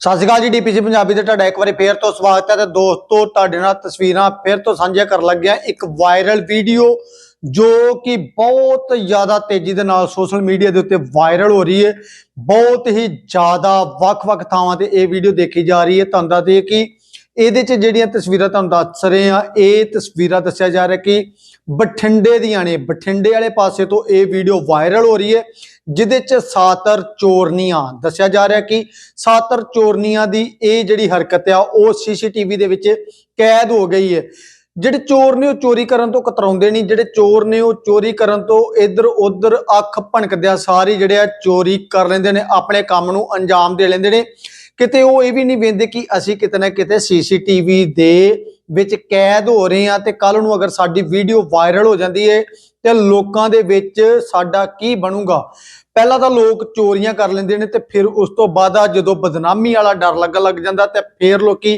ਸਤਿ ਸ਼੍ਰੀ ਅਕਾਲ ਜੀ ਡੀਪੀਸੀ ਪੰਜਾਬੀ ਤੇ ਤੁਹਾਡਾ ਇੱਕ ਵਾਰੀ ਫੇਰ ਤੋਂ ਸਵਾਗਤ ਹੈ ਤੇ ਦੋਸਤੋ, ਤੁਹਾਡੇ ਨਾਲ ਤਸਵੀਰਾਂ ਫੇਰ ਤੋਂ ਸਾਂਝੀਆਂ ਕਰਨ ਲੱਗਿਆ ਇੱਕ ਵਾਇਰਲ ਵੀਡੀਓ ਜੋ ਕਿ ਬਹੁਤ ਜ਼ਿਆਦਾ ਤੇਜ਼ੀ ਦੇ ਨਾਲ ਸੋਸ਼ਲ ਮੀਡੀਆ ਦੇ ਉੱਤੇ ਵਾਇਰਲ ਹੋ ਰਹੀ ਹੈ। ਬਹੁਤ ਹੀ ਜ਼ਿਆਦਾ ਵੱਖ-ਵੱਖ ਥਾਵਾਂ ਤੇ ਇਹ ਵੀਡੀਓ ਦੇਖੀ ਜਾ ਰਹੀ ਹੈ। ਤੁਹਾਨੂੰ ਦੱਸ ਦਈਏ ਕਿ ਇਹਦੇ 'ਚ ਜਿਹੜੀਆਂ ਤਸਵੀਰਾਂ ਤੁਹਾਨੂੰ ਦੱਸ ਰਹੇ ਆ ਇਹ ਤਸਵੀਰਾਂ ਦੱਸਿਆ ਜਾ ਰਿਹਾ ਕਿ ਬਠਿੰਡੇ ਦੀਆਂ ਨੇ। ਬਠਿੰਡੇ ਵਾਲੇ ਪਾਸੇ ਤੋਂ ਇਹ ਵੀਡੀਓ ਵਾਇਰਲ ਹੋ ਰਹੀ ਹੈ, ਜਿਹਦੇ 'ਚ ਸਾਤਰ ਚੋਰਨੀਆਂ, ਦੱਸਿਆ ਜਾ ਰਿਹਾ ਕਿ ਸਾਤਰ ਚੋਰਨੀਆਂ ਦੀ ਇਹ ਜਿਹੜੀ ਹਰਕਤ ਆ, ਉਹ ਸੀਸੀਟੀਵੀ ਦੇ ਵਿੱਚ ਕੈਦ ਹੋ ਗਈ ਹੈ। ਜਿਹੜੇ ਚੋਰ ਨੇ ਉਹ ਚੋਰੀ ਕਰਨ ਤੋਂ ਕਤਰਾਉਂਦੇ ਨਹੀਂ, ਜਿਹੜੇ ਚੋਰ ਨੇ ਉਹ ਚੋਰੀ ਕਰਨ ਤੋਂ ਇੱਧਰ ਉੱਧਰ ਅੱਖ ਭਣਕਦਿਆਂ ਸਾਰੇ ਜਿਹੜੇ ਆ ਚੋਰੀ ਕਰ ਲੈਂਦੇ ਨੇ, ਆਪਣੇ ਕੰਮ ਨੂੰ ਅੰਜਾਮ ਦੇ ਲੈਂਦੇ ਨੇ। ਕਿਤੇ ਉਹ ਇਹ ਵੀ ਨਹੀਂ ਵੇਂਦੇ ਕਿ ਅਸੀਂ ਕਿਤੇ ਨਾ ਕਿਤੇ ਸੀਸੀਟੀਵੀ ਦੇ ਵਿੱਚ ਕੈਦ ਹੋ ਰਹੇ ਆ ਤੇ ਕੱਲ ਨੂੰ ਅਗਰ ਸਾਡੀ ਵੀਡੀਓ ਵਾਇਰਲ ਹੋ ਜਾਂਦੀ ਹੈ ਤੇ ਲੋਕਾਂ ਦੇ ਵਿੱਚ ਸਾਡਾ ਕੀ ਬਣੂਗਾ? ਪਹਿਲਾਂ ਤਾਂ ਲੋਕ ਚੋਰੀਆਂ ਕਰ ਲੈਂਦੇ ਨੇ ਤੇ ਫਿਰ ਉਸ ਤੋਂ ਬਾਅਦ ਜਦੋਂ ਬਦਨਾਮੀ ਵਾਲਾ ਡਰ ਲੱਗਣ ਲੱਗ ਜਾਂਦਾ ਤੇ ਫਿਰ ਲੋਕੀ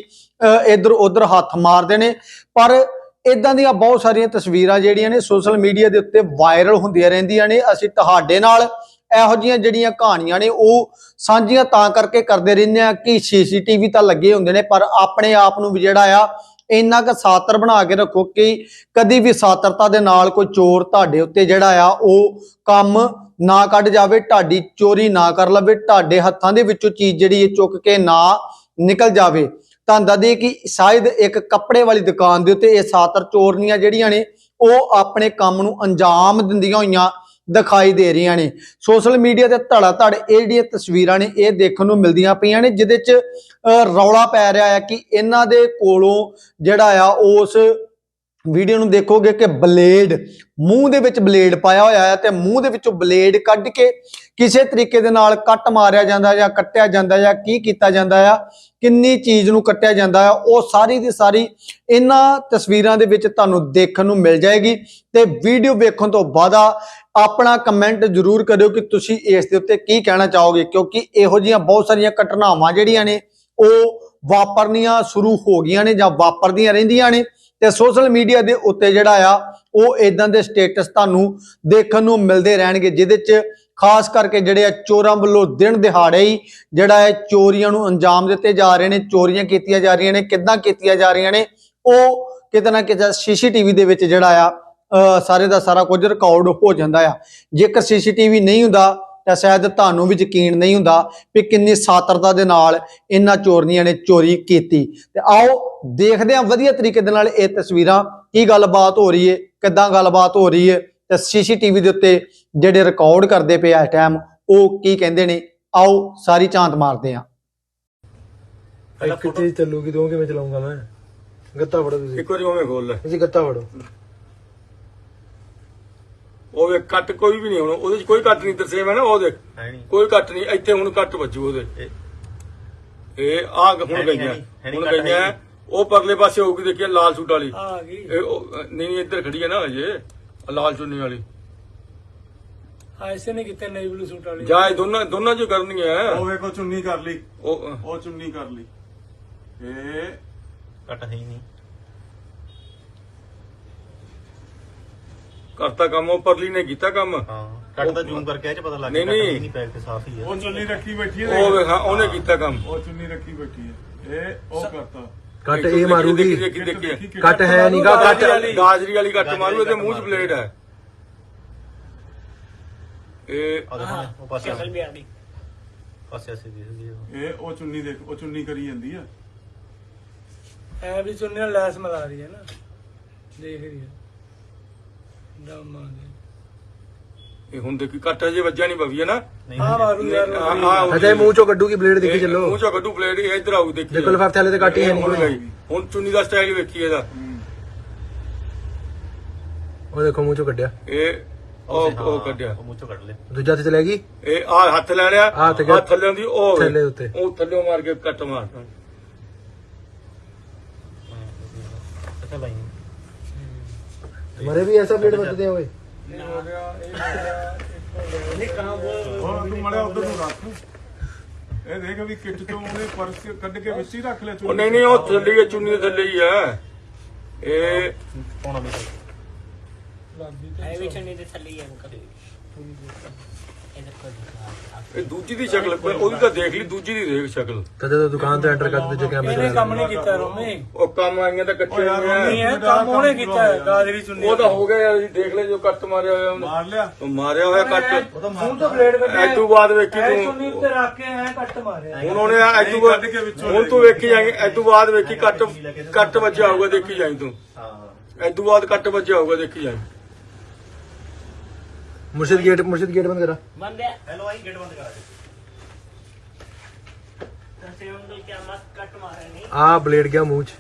ਇੱਧਰ ਉੱਧਰ ਹੱਥ ਮਾਰਦੇ ਨੇ। ਪਰ ਇਦਾਂ ਦੀਆਂ ਬਹੁਤ ਸਾਰੀਆਂ ਤਸਵੀਰਾਂ ਜਿਹੜੀਆਂ ਨੇ ਸੋਸ਼ਲ ਮੀਡੀਆ ਦੇ ਉੱਤੇ ਵਾਇਰਲ ਹੁੰਦੀਆਂ ਰਹਿੰਦੀਆਂ ਨੇ। ਅਸੀਂ ਤੁਹਾਡੇ ਨਾਲ ਇਹੋ ਜਿਹੀਆਂ ਜਿਹੜੀਆਂ ਕਹਾਣੀਆਂ ਨੇ, ਉਹ ਸਾਂਝੀਆਂ ਤਾਂ ਕਰਕੇ ਕਰਦੇ ਰਹਿੰਦੇ ਆ ਕਿ ਸੀਸੀਟੀਵੀ ਤਾਂ ਲੱਗੇ ਹੁੰਦੇ ਨੇ, ਪਰ ਆਪਣੇ ਆਪ ਨੂੰ ਵੀ ਜਿਹੜਾ ਆ, ਇੰਨਾ ਕੁ ਸਾਤਰ ਬਣਾ ਕੇ ਰੱਖੋ ਕਿ ਕਦੀ ਵੀ ਸਾਤਰਤਾ ਦੇ ਨਾਲ ਕੋਈ ਚੋਰ ਤੁਹਾਡੇ ਉੱਤੇ ਜਿਹੜਾ ਆ, ਉਹ ਕੰਮ ਨਾ ਕੱਢ ਜਾਵੇ, ਤੁਹਾਡੀ ਚੋਰੀ ਨਾ ਕਰ ਲਵੇ, ਤੁਹਾਡੇ ਹੱਥਾਂ ਦੇ ਵਿੱਚੋਂ ਚੀਜ਼ ਜਿਹੜੀ ਇਹ ਚੁੱਕ ਕੇ ਨਾ ਨਿਕਲ ਜਾਵੇ। ਤਾਂ ਦੱਸਦੇ ਕਿ ਸ਼ਾਇਦ ਇੱਕ ਕੱਪੜੇ ਵਾਲੀ ਦੁਕਾਨ ਦੇ ਉੱਤੇ ਇਹ ਸਾਤਰ ਚੋਰਨੀਆਂ ਜਿਹੜੀਆਂ ਨੇ, ਉਹ ਆਪਣੇ ਕੰਮ ਨੂੰ ਅੰਜਾਮ ਦਿੰਦੀਆਂ ਹੋਈਆਂ ਦਿਖਾਈ ਦੇ ਰਹੀਆਂ ਨੇ। ਸੋਸ਼ਲ ਮੀਡੀਆ ਤੇ ਧੜਾ ਧੜ ਇਹ ਜਿਹੜੀਆਂ ਤਸਵੀਰਾਂ ਨੇ ਇਹ ਦੇਖਣ ਨੂੰ ਮਿਲਦੀਆਂ ਪਈਆਂ ਨੇ ਜਿਹਦੇ 'ਚ ਅ, ਰੌਲਾ ਪੈ ਰਿਹਾ ਹੈ ਕਿ ਇਹਨਾਂ ਦੇ ਕੋਲੋਂ ਜਿਹੜਾ ਆ ਉਸ ਵੀਡੀਓ ਨੂੰ ਦੇਖੋਗੇ ਕਿ ਬਲੇਡ ਮੂੰਹ ਦੇ ਵਿੱਚ ਬਲੇਡ ਪਾਇਆ ਹੋਇਆ ਹੈ ਤੇ ਮੂੰਹ ਦੇ ਵਿੱਚੋਂ ਬਲੇਡ ਕੱਢ ਕੇ ਕਿਸੇ ਤਰੀਕੇ ਦੇ ਨਾਲ ਕੱਟ ਮਾਰਿਆ ਜਾਂਦਾ ਜਾਂ ਕੱਟਿਆ ਜਾਂਦਾ ਜਾਂ ਕੀ ਕੀਤਾ ਜਾਂਦਾ ਆ, ਕਿੰਨੀ ਚੀਜ਼ ਨੂੰ ਕੱਟਿਆ ਜਾਂਦਾ ਆ, ਉਹ ਸਾਰੀ ਦੀ ਸਾਰੀ ਇਹਨਾਂ ਤਸਵੀਰਾਂ ਦੇ ਵਿੱਚ ਤੁਹਾਨੂੰ ਦੇਖਣ ਨੂੰ ਮਿਲ ਜਾਏਗੀ ਤੇ ਵੀਡੀਓ ਵੇਖਣ ਤੋਂ ਬਾਅਦ ਆਪਣਾ ਕਮੈਂਟ ਜ਼ਰੂਰ ਕਰਿਓ ਕਿ ਤੁਸੀਂ ਇਸ ਦੇ ਉੱਤੇ ਕੀ ਕਹਿਣਾ ਚਾਹੋਗੇ, ਕਿਉਂਕਿ ਇਹੋ ਜਿਹੀਆਂ ਬਹੁਤ ਸਾਰੀਆਂ ਘਟਨਾਵਾਂ ਜਿਹੜੀਆਂ ਨੇ, ਉਹ ਵਾਪਰਨੀਆਂ ਸ਼ੁਰੂ ਹੋ ਗਈਆਂ ਨੇ ਜਾਂ ਵਾਪਰਦੀਆਂ ਰਹਿੰਦੀਆਂ ਨੇ। ਤੇ ਸੋਸ਼ਲ ਮੀਡੀਆ ਦੇ ਉੱਤੇ ਜਿਹੜਾ ਆ, ਉਹ ਇਦਾਂ ਦੇ ਸਟੇਟਸ ਤੁਹਾਨੂੰ ਦੇਖਣ ਨੂੰ ਮਿਲਦੇ ਰਹਿਣਗੇ, ਜਿਹਦੇ 'ਚ ਖਾਸ ਕਰਕੇ ਜਿਹੜੇ ਆ ਚੋਰਾਂ ਵੱਲੋਂ ਦਿਨ ਦਿਹਾੜੇ ਹੀ ਜਿਹੜਾ ਹੈ ਚੋਰੀਆਂ ਨੂੰ ਅੰਜਾਮ ਦਿੱਤੇ ਜਾ ਰਹੇ ਨੇ, ਚੋਰੀਆਂ ਕੀਤੀਆਂ ਜਾ ਰਹੀਆਂ ਨੇ, ਕਿੱਦਾਂ ਕੀਤੀਆਂ ਜਾ ਰਹੀਆਂ ਨੇ, ਉਹ ਕਿਤੇ ਨਾ ਕਿਤੇ ਸੀਸੀਟੀਵੀ ਦੇ ਵਿੱਚ ਜਿਹੜਾ ਆ ਸਾਰੇ ਦਾ ਸਾਰਾ ਕੁਝ ਰਿਕਾਰਡ ਹੋ ਜਾਂਦਾ ਆ। ਜੇਕਰ ਸੀਸੀਟੀਵੀ ਨਹੀਂ ਹੁੰਦਾ ਤਾਂ ਸ਼ਾਇਦ ਤੁਹਾਨੂੰ ਵੀ ਯਕੀਨ ਨਹੀਂ ਹੁੰਦਾ ਕਿ ਕਿੰਨੀ ਸਾਤਰਤਾ ਦੇ ਨਾਲ ਇਹਨਾਂ ਚੋਰਨੀਆਂ ਨੇ ਚੋਰੀ ਕੀਤੀ। ਤੇ ਆਓ ਦੇਖਦੇ ਹਾਂ ਵਧੀਆ ਤਰੀਕੇ ਦੇ ਨਾਲ ਇਹ ਤਸਵੀਰਾਂ ਕੀ ਗੱਲਬਾਤ ਹੋ ਰਹੀ ਹੈ ਕਿੱਦਾਂ ਗੱਲਬਾਤ ਹੋ ਰਹੀ ਹੈ ਤੇ ਸੀਸੀਟੀਵੀ ਦੇ ਉੱਤੇ ਜਿਹੜੇ ਰਿਕਾਰਡ ਕਰਦੇ ਪਏ ਆ ਟਾਈਮ ਉਹ ਕੀ ਕਹਿੰਦੇ ਨੇ? ਆਓ ਸਾਰੀ ਚਾਂਤ ਮਾਰਦੇ ਹਾਂ। ਇੱਕ ਚੀਜ਼ ਚੱਲੂਗੀ ਦੋ ਕਿਵੇਂ ਚਲਾਉਂਗਾ ਮੈਂ? ਗੱਤਾ ਫੜੋ ਤੁਸੀਂ। ਇੱਕ ਵਾਰੀ ਉਵੇਂ ਖੋਲ ਲੈ। ਤੁਸੀਂ ਗੱਤਾ ਫੜੋ। ਉਹ ਵੇ ਕੱਟ ਕੋਈ ਵੀ ਨਹੀਂ ਹੁਣ ਉਹਦੇ ਚ ਕੋਈ ਕੱਟ ਨਹੀਂ ਦੱਸੇ ਮੈਂ ਨਾ ਉਹ ਦੇਖ। ਕੋਈ ਕੱਟ ਨਹੀਂ ਇੱਥੇ ਹੁਣ ਕੱਟ ਵੱਜੂ ਉਹਦੇ। ਇਹ ਆ ਹੁਣ ਹੈ ਗਈਆਂ। ਹੈ ਹੈ ਹੁਣ ਹੈ ਗਈਆਂ। ਉਹ ਪਰਲੇ ਪਾਸੇ ਹੋਊਗੀ ਦੇਖਿਆ ਲਾਲ ਸੂਟ ਵਾਲੀ। ਆ ਗਈ। ਇਹ ਉਹ, ਨਹੀਂ ਨਹੀਂ ਇੱਧਰ ਖੜੀ ਹੈ ਨਾ ਅਜੇ ਆਹ ਲਾਲ ਚੁੰਨੀ ਵਾਲੀ। ਐਸੇ ਨਹੀਂ ਕਿਤੇ ਨੇਵੀ ਬਲੂ ਸੂਟ ਵਾਲੀ। ਜਾਂ ਇਹ ਦੋਨਾਂ ਦੋਨਾਂ ਚ ਕਰਨੀਆਂ। ਉਹ ਵੇਖੋ ਚੁੰਨੀ ਕਰ ਲਈ। ਉਹ ਉਹ ਚੁੰਨੀ ਕਰ ਲਈ। ਇਹ ਕੱਟ ਹੈ ਹੀ ਨਹੀਂ। ਕਰਤਾ ਕੰਮ ਉਹ ਪਰਲੀ ਨੇ ਕੀਤਾ ਕੰਮ। ਹਾਂ ਕੱਟ ਤਾਂ ਜ਼ੂਮ ਕਰਕੇ ਇਹ ਚ ਪਤਾ ਲੱਗ ਨਹੀਂ, ਨਹੀਂ। ਹੈ ਨਹੀਂ ਪੈਕ ਤੇ ਸਾਫ਼ ਹੀ ਹੈ। ਉਹ ਚੁੰਨੀ ਰੱਖੀ ਬੈਠੀ ਹੈ ਉਹ ਵੇਖ ਹਾਂ ਉਹਨੇ ਕੀਤਾ ਕੰਮ। ਉਹ ਚੁੰਨੀ ਰੱਖੀ ਬੈਠੀ ਹੈ। ਇਹ ਉਹ ਕਰਤਾ। ਕੱਟ ਇਹ ਮਾਰੂਗੀ। ਦੇਖੀ ਦੇਖੀ ਦੇਖੀ। ਕੱਟ ਹੈ ਨੀਗਾ ਕੱਟ। ਗਾਜਰੀ ਵਾਲੀ ਗਾਜਰੀ ਵਾਲੀ ਕੱਟ ਮਾਰੂ ਇਹਦੇ ਮੂੰਹ 'ਚ ਬਲੇਡ ਹੈ। ਇਹ ਉਹ ਦੇਖੋ ਨਾ, ਉਹ ਪਾਸੇ ਅਸਲ ਵੀ ਆ ਗਈ ਪਾਸੇ ਅਸੇ ਦਿਖਦੀ ਹੈ ਉਹ। ਇਹ ਉਹ ਚੁੰਨੀ ਦੇਖ ਉਹ ਚੁੰਨੀ ਕਰੀ ਜਾਂਦੀ ਆ। ਐ ਵੀ ਚੁੰਨੀ ਨਾਲ ਲੈਸ ਮਿਲਾ ਰਹੀ ਹੈ ਨਾ। ਦੇਖ ਰਹੀ ਹੈ। ਦੇ ਇਹ ਹੁਣ ਦੇਖੀ ਕੱਟ ਹਜੇ ਵੱਜਿਆ ਨਹੀਂ ਹੈ ਨਾ। ਆ ਮਾਰੂ ਯਾਰ ਆ ਆ ਅਜੇ ਮੂੰਹ ਚੋਂ ਕੱਢੂਗੀ ਬਲੇਡ ਦੇਖੀ ਚੱਲੋ। ਮੂੰਹ ਚੋਂ ਕੱਢੂ ਇਹ ਇੱਧਰ ਆਊ ਦੇਖੀ ਦੇਖੋ ਲਿਫਾਫੇ ਵਾਲੇ ਤੇ ਕੱਟ ਹੀ ਨਹੀਂ। ਗਈ ਹੁਣ ਚੁੰਨੀ ਦਾ ਸਟਾਈਲ ਵੇਖੀ ਇਹਦਾ। ਉਹ ਦੇਖੋ ਮੂੰਹ ਚੋਂ ਕੱਢਿਆ। ਇਹ ਉਹ ਉਹ ਕੱਢਿਆ। ਮੂੰਹ ਚੋਂ ਕੱਢ ਲਿਆ। ਦੂਜਾ ਤੇ ਚਲੇ ਗਈ? ਇਹ ਆ ਹੱਥ ਲੈ ਲਿਆ। ਆਹ ਥੱਲੇ ਦੀ ਉਹ। ਥੱਲੇ ਉੱਤੇ। ਉਹ ਥੱਲੇ ਮਾਰ ਕੇ ਕੱਟ ਮਾਰ ਅੱਛਾ ਲਾਈ ਮਰੇ ਵੀ ਐਸਾ ਬਲੇਡ ਵੱਜਦੇ ਹੋਏ ਉਹ ਤੂੰ ਮੜਿਆ ਉਧਰ ਨੂੰ ਰੱਖ। ਇਹ ਦੇਖ ਵੀ ਕਿੱਟ ਤੋਂ ਉਹਨੇ ਪਰਸ ਕੱਢ ਕੇ ਵਿੱਚ ਹੀ ਰੱਖ ਲਿਆ ਉਹ ਨਹੀਂ ਨਹੀਂ ਉਹ ਥੱਲੇ ਹੀ ਚੁੰਨੀ ਦੇ ਥੱਲੇ ਹੀ ਹੈ ਇਹ ਪਾਉਣਾ ਵੀ ਲੱਗੀ ਐ ਵੀ ਚੰਨੀ ਦੇ ਥੱਲੇ ਹੀ ਆ ਅੰਕਲ। ਇਹ ਦੂਜੀ ਦੀ ਸ਼ਕਲ ਉਹਦੀ ਤਾਂ ਦੇਖ ਲਈ ਦੂਜੀ ਦੀ ਦੇਖ ਸ਼ਕਲ। ਤਾਂ ਜਦੋਂ ਦੁਕਾਨ ਤੇ ਐਂਟਰ ਕਰਦੇ ਦੂਜੇ ਕੈਮਰੇ ਇਹਨੇ ਕੰਮ ਨਹੀਂ ਕੀਤਾ ਰੋਮੀ। ਉਹ ਕੰਮ ਆਈਆਂ ਤਾਂ ਕੱਚੇ ਨਹੀਂ ਇਹ ਕੰਮ ਉਹਨੇ ਕੀਤਾ ਹੈ ਗਾਜਰੀ ਚੁੰਨੀ ਉਹ ਤਾਂ ਹੋ ਗਿਆ ਯਾਰ ਜੀ ਦੇਖ ਲੈ ਜੋ ਕੱਟ ਮਾਰਿਆ ਹੋਇਆ ਉਹਨੇ। ਮਾਰ ਲਿਆ। ਉਹ ਮਾਰਿਆ ਹੋਇਆ ਕੱਟ। ਹੁਣ ਤੋਂ ਬਲੇਡ ਕੱਢਿਆ। ਐਤੂ ਬਾਅਦ ਵੇਖੀ ਤੂੰ। ਚੁੰਨੀ ਉੱਤੇ ਰੱਖ ਕੇ ਐ ਕੱਟ ਮਾਰਿਆ। ਹੁਣ ਉਹਨੇ ਐਤੂ ਬਾਅਦ ਹੁਣ ਤੂੰ ਵੇਖੀ ਜਾਏਂਗੇ ਐਤੂ ਬਾਅਦ ਵੇਖੀ ਕੱਟ ਕੱਟ ਵੱਜਿਆ ਹੋਊਗਾ ਦੇਖੀ ਜਾਈਂ ਤੂੰ। ਹਾਂ। ਐਤੂ ਬਾਅਦ ਕੱਟ ਵੱਜਿਆ ਹੋਊਗਾ ਦੇਖੀ ਜਾਈਂ। ਮੁਰਸ਼ਿਦ ਗੇਟ ਮੁਰਸ਼ਿਦ ਗੇਟ ਬੰਦ ਕਰਾ। ਹੈਲੋ ਆਈ ਗੇਟ ਬੰਦ ਕਰਾ ਦੇ। ਆ ਬਲੇਡ ਗਿਆ ਮੂੰਹ ਚ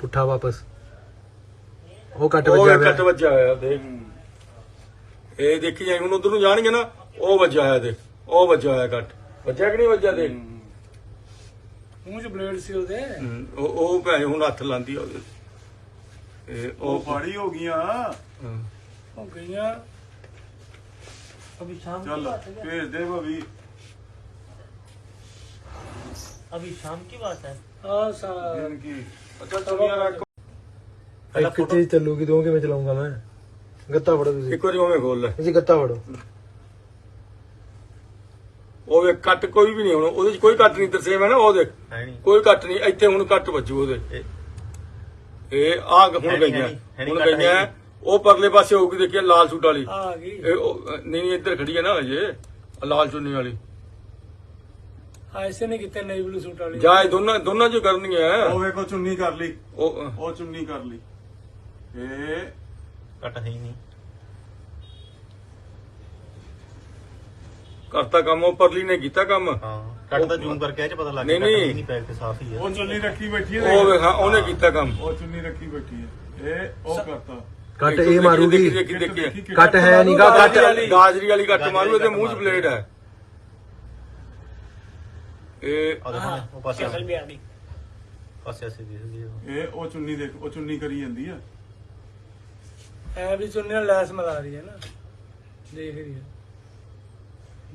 ਪੁੱਠਾ ਵਾਪਸ। ਉਹ ਕੱਟ ਉਹ ਵੱਜਿਆ ਵੇਖ ਕੱਟ। ਵੱਜਿਆ ਹੋਇਆ ਦੇਖ। ਇਹ ਦੇਖੀ ਜਾਈਂ ਹੁਣ ਉਧਰ ਨੂੰ ਜਾਣਗੇ ਨਾ ਉਹ ਵੱਜਿਆ ਹੋਇਆ ਦੇਖ। ਉਹ ਵੱਜਿਆ ਹੋਇਆ ਕੱਟ। ਵੱਜਿਆ ਕਿ ਨਹੀਂ ਵੱਜਿਆ ਦੇਖ? ਮੂੰਹ 'ਚ ਬਲੇਡ ਸੀ ਉਹਦੇ। ਉਹ ਉਹ ਭੈਣ ਹੁਣ ਹੱਥ ਲਾਂਦੀ ਆ ਉਹਦੇ। ਇਹ ਉਹ ਉਹ ਫਾੜੀ ਹੋ ਗਈਆਂ। ਹਾਂ। ਉਹ ਗਈਆਂ। ਅਭੀ ਸ਼ਾਮ ਚੱਲ ਭੇਜ ਦੇ ਭਾਬੀ अभी शाम की बात है ਆ ਸਾ ਦੇਣ ਕੀ ਅੱਛਾ ਚੁੰਨੀਆਂ ਰੱਖ ਇੱਕ ਚੀਜ਼ ਚੱਲੂਗੀ ਦੋ ਕਿਵੇਂ ਚਲਾਉਂਗਾ ਮੈਂ ਗੱਤਾ ਫੜੋ ਤੁਸੀਂ ਇੱਕ ਵਾਰੀ ਉਵੇਂ ਖੋਲ ਲੈ ਤੁਸੀਂ ਗੱਤਾ ਫੜੋ ਉਹ ਵੇ ਕੱਟ ਕੋਈ ਵੀ ਨਹੀਂ ਹੁਣ ਉਹਦੇ ਚ ਕੋਈ ਕੱਟ ਨਹੀਂ ਤਰਸੇਮ ਹੈ ਨਾ ਉਹ ਦੇਖ है नहीं ਕੋਈ ਕੱਟ ਨਹੀਂ ਇੱਥੇ ਹੁਣ ਕੱਟ ਵੱਜੂ ਉਹਦੇ ਇਹ- ਇਹ ਆ ਹੁਣ ਹੈ ਨੀ, ਗਈਆਂ ਹੈ ਨੀ, ਹੈ ਨੀ, ਹੁਣ ਕੱਟ ਹੈ ਗਈਆਂ ਨੀ। ਉਹ ਪਰਲੇ ਪਾਸੇ ਹੋ ਗਈ ਦੇਖੀ ਲਾਲ ਸੂਟ ਵਾਲੀ। ਆ ਗਈ। ਨਹੀਂ ਇੱਧਰ ਖੜੀ ਹੈ ਨਾ ਅਜੇ ਲਾਲ ਚੁੰਨੀ ਵਾਲੀ। ਹਾਂ ਇਸੇ ਨੇ ਨਈ ਬਲੂ ਸੂਟ ਵਾਲੀ। ਜਾਂ ਇਹ ਦੋਨਾਂ ਦੋਨਾਂ ਚੋਂ ਕਰਨੀ ਹੈ ਉਹ ਵੇਖੋ ਚੁੰਨੀ ਕਰ ਲਈ। ਉਹ ਚੁੰਨੀ ਕਰ ਲਈ। ਇਹ ਕੱਟ ਹੈ ਨਹੀਂ। ਕਰਤਾ ਕੰਮ ਉਹ ਪਰਲੀ ਨੇ ਕੀਤਾ ਕੰਮ। ਹਾਂ ਕੱਟ ਜ਼ੂਮ ਕਰਕੇ ਇਹ ਚ ਪਤਾ ਲੱਗ ਨਹੀਂ, ਨਹੀਂ। ਨਹੀਂ ਪੈਕ ਤੇ ਸਾਫ਼ ਹੀ ਹੈ। ਉਹ ਚੁੰਨੀ ਰੱਖੀ ਬੈਠੀ ਹੈ ਉਹ ਵੇਖ, ਉਹਨੇ ਕੀਤਾ ਕੰਮ। ਉਹ ਚੁੰਨੀ ਰੱਖੀ ਬੈਠੀ ਹੈ। ਇਹ ਉਹ ਕਰਤਾ। ਕੱਟ ਇਹ ਮਾਰੂਗੀ। ਕੱਟ ਹੈ ਨਹੀਂਗਾ ਕੱਟ। ਗਾਜਰੀ ਵਾਲੀ ਕੱਟ ਮਾਰੂ ਇਹਦੇ ਮੂੰਹ 'ਚ ਬਲੇਡ ਹੈ। ਇਹ ਉਹ ਚੁੰਨੀ ਦੇਖ ਉਹ ਚੁੰਨੀ ਕਰੀ ਜਾਂਦੀ ਆ। ਐ ਵੀ ਚੁੰਨੀ ਨਾਲ ਲੈਸ ਮਲਾ ਰਹੀ ਹੈ ਨਾ। ਦੇਖ ਰਹੀ ਹੈ।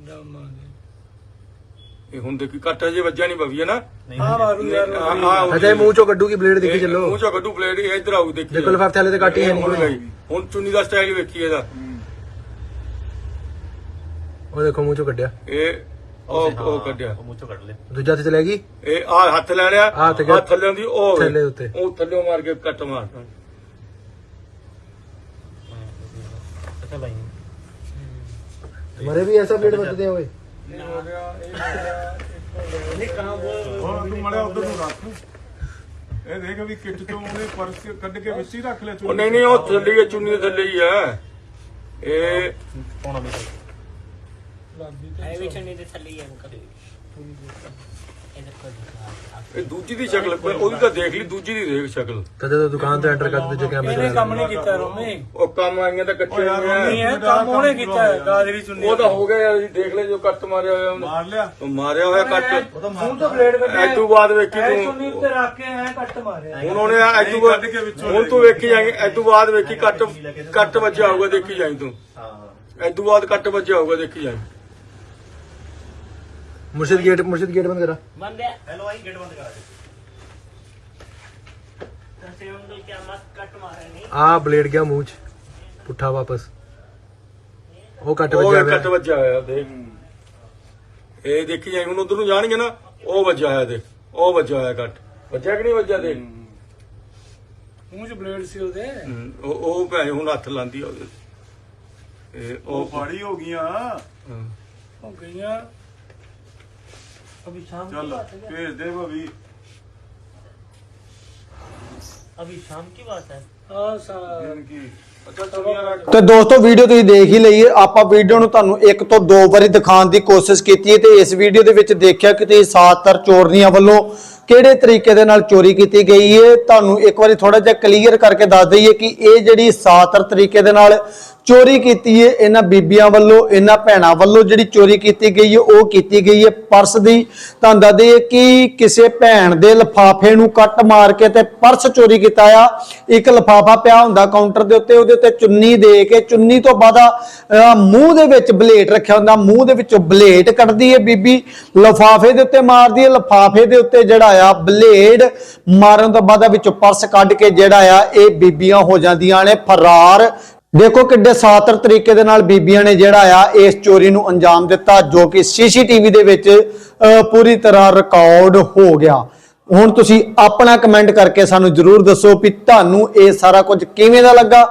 ਡਾਮਾ ਦੇ ਇਹ ਹੁਣ ਦੇਖੀ ਕੱਟ ਜੇ ਵੱਜਿਆ ਨਹੀਂ ਬਵੀਆ ਨਾ। ਆ ਮਾਰੂ ਯਾਰ ਅਜੇ ਮੂੰਹ ਚੋਂ ਕੱਢੂ ਕੀ ਬਲੇਡ ਦੇਖੀ ਚੱਲੋ? ਮੂੰਹ ਚੋਂ ਕੱਢੂ ਬਲੇਡ ਹੀ ਇੱਧਰ ਆਉ ਦੇਖੀ ਦੇਖੋ ਲਫਾਫੇ ਥੱਲੇ ਤੇ ਕਾਟੀ ਹੈ ਨਹੀਂ। ਕੋਈ ਹੁਣ ਚੁੰਨੀ ਦਾ ਸਟਾਈਲ ਵੇਖੀ ਇਹਦਾ। ਉਹ ਦੇਖੋ ਮੂੰਹ ਚੋਂ ਕੱਢਿਆ। ਇਹ ਉਹ ਉਹ ਕੱਢਿਆ। ਮੂੰਹ ਚੋਂ ਕੱਢ ਲੈ ਦੂਜਾ ਤੇ ਚਲੇ ਗਈ? ਇਹ ਆ ਹੱਥ ਲੈ ਲਿਆ ਆ ਥੱਲੇ ਦੀ ਉਹ ਥੱਲੇ ਉੱਤੇ। ਉਹ ਥੱਲੇ ਮਾਰ ਕੇ ਕੱਟ ਮਾਰ। ਮਰੇ ਵੀ ਐਸਾ ਬਲੇਡ ਵੱਜਦੇ ਹੋਏ ਨਹੀਂ ਕਾਂ ਇਹ ਦੇਖ ਕੱਢ ਕੇ ਰੱਖ ਲਿਆ ਨਹੀਂ ਨਹੀਂ ਉਹ ਥੱਲੇ ਹੀ ਚੁੰਨੀ ਦੇ ਥੱਲੇ ਹੀ। ਆ ਇਹ ਪਾਉਣਾ ਵੀ ਐ ਵੀ ਚੰਨੀ ਦੇ ਥੱਲੇ ਹੀ ਹੈ ਅੰਕਲ। ਇਹ ਦੂਜੀ ਦੀ ਸ਼ਕਲ ਉਹਦੀ ਤਾਂ ਦੇਖ ਲਈ ਦੂਜੀ ਦੀ ਦੇਖ ਸ਼ਕਲ। ਤਾਂ ਜਦੋਂ ਦੁਕਾਨ ਤੇ ਐਂਟਰ ਕਰਦੇ ਇਹਨੇ ਕੈਮਰੇ ਕੰਮ ਨਹੀਂ ਕੀਤਾ ਰੋਮੀ। ਉਹ ਕੰਮ ਆਈਆਂ ਤਾਂ ਕੱਚੇ ਨਹੀਂ ਇਹ ਕੰਮ ਉਹਨੇ ਕੀਤਾ ਹੈ ਗਾਜਰੀ ਚੁੰਨੀ ਉਹ ਤਾਂ ਹੋ ਗਿਆ ਯਾਰ ਜੀ ਦੇਖ ਲੈ ਜੋ ਕੱਟ ਮਾਰਿਆ ਹੋਇਆ ਉਹਨੇ। ਮਾਰ ਲਿਆ। ਉਹ ਮਾਰਿਆ ਹੋਇਆ ਕੱਟ। ਹੁਣ ਤੋਂ ਬਲੇਡ ਕੱਢਿਆ। ਐਤੂ ਬਾਅਦ ਵੇਖੀ ਤੂੰ। ਚੁੰਨੀ ਉੱਤੇ ਰੱਖ ਕੇ ਐ ਕੱਟ ਮਾਰਿਆ। ਹੁਣ ਉਹਨੇ ਐਤੂ ਬਾਅਦ ਹੁਣ ਤੂੰ ਵੇਖੀ ਜਾਏਂਗੇ ਐਤੂ ਬਾਅਦ ਵੇਖੀ ਕੱਟ ਕੱਟ ਵੱਜਿਆ ਹੋਊਗਾ ਦੇਖੀ ਜਾਈਂ ਤੂੰ। हाँ ਐਤੂ ਬਾਅਦ ਕੱਟ ਵੱਜਿਆ ਹੋਊਗਾ ਦੇਖੀ ਜਾਈਂ। ਮੁਰਸ਼ਿਦ ਗੇਟ ਮੁਰਸ਼ਿਦ ਗੇਟ ਬੰਦ ਕਰਾ। ਬੰਦ ਹੈ। ਹੈਲੋ ਆਈ ਗੇਟ ਬੰਦ ਕਰਾ ਆ ਬਲੇਡ ਗਿਆ ਮੂੰਹ ਚ ਪੁੱਠਾ ਵਾਪਸ। ਉਹ ਕੱਟ ਵੱਜਿਆ ਹੋਇਆ ਕੱਟ ਵੱਜਿਆ ਹੋਇਆ ਦੇਖ। ਇਹ ਦੇਖੀ ਜਾਈ ਹੁਣ ਉਧਰ ਨੂੰ ਜਾਣਗੇ ਨਾ ਉਹ ਵੱਜਿਆ ਹੋਇਆ ਦੇਖ। ਉਹ ਵੱਜਿਆ ਹੋਇਆ ਕੱਟ। ਵੱਜਿਆ ਕਿ ਨਹੀਂ ਵੱਜਿਆ ਦੇਖ? ਮੂੰਹ ਚ ਬਲੇਡ ਸੀ ਉਹਦੇ। ਉਹ ਉਹ ਭੈ ਹੁਣ ਹੱਥ ਲਾਂਦੀ ਉਹਦੇ। ਉਹ ਫਾੜੀ ਹੋ ਗਈਆਂ। ਹੋ ਗਈਆਂ। ਅਭੀ ਸ਼ਾਮ की ਚੱਲ बात है ਭੇਜ ਦੇ ਭਾਬੀ अभी शाम की बात है ਆ ਸਾ ਦੇਣ ਕੀ ਅੱਛਾ ਚੁੰਨੀਆਂ ਰੱਖ ਤੇ ਦੋਸਤੋ ਵੀਡੀਓ ਤੁਸੀਂ ਦੇਖ ਹੀ ਲਈਏ ਆਪਾਂ ਵੀਡੀਓ ਨੂੰ ਤੁਹਾਨੂੰ ਇੱਕ ਤੋਂ ਦੋ ਵਾਰੀ ਦਿਖਾਉਣ ਦੀ ਕੋਸ਼ਿਸ਼ ਕੀਤੀ ਹੈ ਤੇ ਇਸ ਵੀਡੀਓ ਦੇ ਵਿੱਚ ਦੇਖਿਆ ਕਿ ਤੁਸੀਂ ਸਾਤਰ ਚੋਰਨੀਆਂ ਵੱਲੋਂ ਕਿਹੜੇ ਤਰੀਕੇ ਦੇ ਨਾਲ ਚੋਰੀ ਕੀਤੀ ਗਈ ਹੈ ਤੁਹਾਨੂੰ ਇੱਕ ਵਾਰੀ ਥੋੜਾ ਜਿਹਾ ਕਲੀਅਰ ਕਰਕੇ ਦੱਸ ਦਈਏ ਕਿ ਇਹ ਜਿਹੜੀ ਸਾਤਰ ਤਰੀਕੇ ਦੇ ਨਾਲ ਚੋਰੀ ਕੀਤੀ ਹੈ ਇਹਨਾਂ ਬੀਬੀਆਂ ਵੱਲੋਂ ਇਹਨਾਂ ਭੈਣਾਂ ਵੱਲੋਂ ਜਿਹੜੀ ਚੋਰੀ ਕੀਤੀ ਗਈ ਹੈ ਉਹ ਕੀਤੀ ਗਈ ਹੈ ਪਰਸ ਦੀ। ਤੁਹਾਨੂੰ ਦੱਸ ਦਈਏ ਕਿ ਕਿਸੇ ਭੈਣ ਦੇ ਲਫਾਫੇ ਨੂੰ ਕੱਟ ਮਾਰ ਕੇ ਤੇ ਪਰਸ ਚੋਰੀ ਕੀਤਾ ਆ। ਇੱਕ ਲਫਾਫਾ ਪਿਆ ਹੁੰਦਾ ਕਾਊਂਟਰ ਦੇ ਉੱਤੇ ਉਹਦੇ ਉੱਤੇ ਚੁੰਨੀ ਦੇ ਕੇ ਚੁੰਨੀ ਤੋਂ ਬਾਅਦ ਅਹ, ਮੂੰਹ ਦੇ ਵਿੱਚ ਬਲੇਟ ਰੱਖਿਆ ਹੁੰਦਾ ਮੂੰਹ ਦੇ ਵਿੱਚੋਂ ਬਲੇਟ ਕੱਢਦੀ ਹੈ ਬੀਬੀ। ਲਫਾਫੇ ਦੇ ਉੱਤੇ ਮਾਰਦੀ ਹੈ ਲਫਾਫੇ ਦੇ ਉੱਤੇ ਜਿਹੜਾ ਆ ਬਲੇਡ ਮਾਰਨ ਤੋਂ ਬਾਅਦ ਵਿੱਚੋਂ ਪਰਸ ਕੱਢ ਕੇ ਜਿਹੜਾ ਆ ਇਹ ਬੀਬੀਆਂ ਹੋ ਜਾਂਦੀਆਂ ਨੇ ਫਰਾਰ ਦੇਖੋ ਕਿੱਡੇ ਸਾਤਰ ਤਰੀਕੇ ਦੇ ਨਾਲ ਬੀਬੀਆਂ ਨੇ ਜਿਹੜਾ ਆ ਇਸ ਚੋਰੀ ਨੂੰ ਅੰਜਾਮ ਦਿੱਤਾ, ਜੋ ਕਿ ਸੀਸੀਟੀਵੀ ਦੇ ਵਿੱਚ ਪੂਰੀ ਤਰ੍ਹਾਂ ਰਿਕਾਰਡ ਹੋ ਗਿਆ। ਹੁਣ ਤੁਸੀਂ ਆਪਣਾ ਕਮੈਂਟ ਕਰਕੇ ਸਾਨੂੰ ਜਰੂਰ ਦੱਸੋ ਵੀ ਤੁਹਾਨੂੰ ਇਹ ਸਾਰਾ ਕੁਝ ਕਿਵੇਂ ਦਾ ਲੱਗਾ?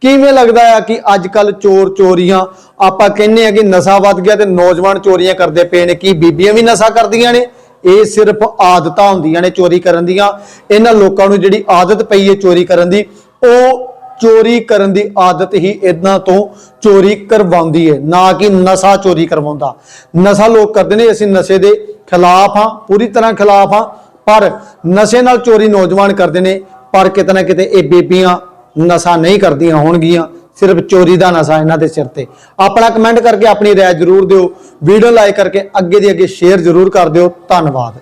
ਕਿਵੇਂ ਲੱਗਦਾ ਆ ਕਿ ਅੱਜ ਕੱਲ ਚੋਰ ਚੋਰੀਆਂ, ਆਪਾਂ ਕਹਿੰਦੇ ਆ ਕਿ ਨਸ਼ਾ ਵੱਧ ਗਿਆ ਤੇ ਨੌਜਵਾਨ ਚੋਰੀਆਂ ਕਰਦੇ ਪਏ ਨੇ, ਕੀ ਬੀਬੀਆਂ ਵੀ ਨਸ਼ਾ ਕਰਦੀਆਂ ਨੇ? ਇਹ ਸਿਰਫ ਆਦਤਾਂ ਹੁੰਦੀਆਂ ਨੇ ਚੋਰੀ ਕਰਨ ਦੀਆਂ। ਇਹਨਾਂ ਲੋਕਾਂ ਨੂੰ ਜਿਹੜੀ ਆਦਤ ਪਈ ਹੈ ਚੋਰੀ ਕਰਨ ਦੀ, ਉਹ ਚੋਰੀ ਕਰਨ ਦੀ ਆਦਤ ਹੀ ਇਹਨਾਂ ਤੋਂ ਚੋਰੀ ਕਰਵਾਉਂਦੀ ਹੈ ਨਾ ਕਿ ਨਸ਼ਾ ਚੋਰੀ ਕਰਵਾਉਂਦਾ। ਨਸ਼ਾ ਲੋਕ ਕਰਦੇ ਨੇ, ਅਸੀਂ ਨਸ਼ੇ ਦੇ ਖਿਲਾਫ ਹਾਂ, ਪੂਰੀ ਤਰ੍ਹਾਂ ਖਿਲਾਫ ਹਾਂ, ਪਰ ਨਸ਼ੇ ਨਾਲ ਚੋਰੀ ਨੌਜਵਾਨ ਕਰਦੇ ਨੇ, ਪਰ ਕਿਤੇ ਨਾ ਕਿਤੇ ਇਹ ਬੇਬੀਆਂ ਨਸ਼ਾ ਨਹੀਂ ਕਰਦੀਆਂ ਹੋਣਗੀਆਂ, ਸਿਰਫ ਚੋਰੀ ਦਾ ਨਸ਼ਾ ਇਹਨਾਂ ਦੇ ਸਿਰ ਤੇ। ਆਪਣਾ ਕਮੈਂਟ ਕਰਕੇ ਆਪਣੀ ਰਾਏ ਜ਼ਰੂਰ ਦਿਓ, ਵੀਡੀਓ ਲਾਈਕ ਕਰਕੇ ਅੱਗੇ ਦੀ ਅੱਗੇ ਸ਼ੇਅਰ ਜ਼ਰੂਰ ਕਰ ਦਿਓ, ਧੰਨਵਾਦ।